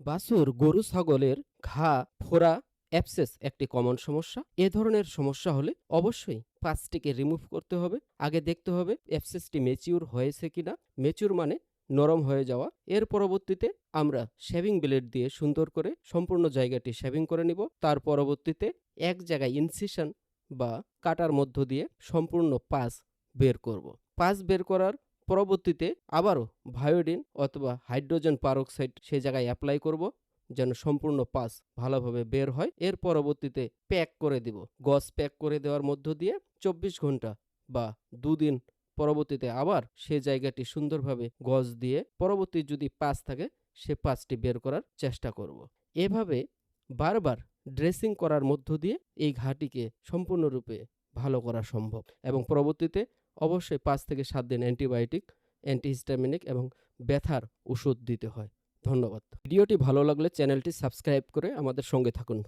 বাছুর, গরু, ছাগলের ঘা, ফোড়া অ্যাপসেস একটি কমন সমস্যা। এ ধরনের সমস্যা হলে অবশ্যই পাঁচটিকে রিমুভ করতে হবে। আগে দেখতে হবে অ্যাপসেসটি মেচিউর হয়েছে কিনা। মেচিউর মানে নরম হয়ে যাওয়া। এর পরবর্তীতে আমরা শেভিং ব্লেড দিয়ে সুন্দর করে সম্পূর্ণ জায়গাটি শেভিং করে নিব। তার পরবর্তীতে এক জায়গায় ইনসিশন বা কাটার মধ্য দিয়ে সম্পূর্ণ পাস বের করব। পাস বের করার পরবর্তীতে আবারও ভায়োডিন অথবা হাইড্রোজেন পারক্সাইড সে জায়গায় অ্যাপ্লাই করব যেন সম্পূর্ণ পাস ভালোভাবে বের হয়। এর পরবর্তীতে প্যাক করে দিব। গজ প্যাক করে দেওয়ার মধ্য দিয়ে চব্বিশ ঘণ্টা বা দুদিন পরবর্তীতে আবার সে জায়গাটি সুন্দরভাবে গজ দিয়ে পরবর্তী যদি পাস থাকে, সে পাসটি বের করার চেষ্টা করব। এভাবে বারবার ড্রেসিং করার মধ্য দিয়ে এই ঘাটিকে সম্পূর্ণরূপে ভালো করা সম্ভব এবং পরবর্তীতে অবশ্যই পাঁচ থেকে সাত দিন অ্যান্টিবায়োটিক, অ্যান্টিহিস্টামিনিক এবং ব্যথার ওষুধ দিতে হয়। ধন্যবাদ। ভিডিওটি ভালো লাগলে চ্যানেলটি সাবস্ক্রাইব করে আমাদের সঙ্গে থাকুন।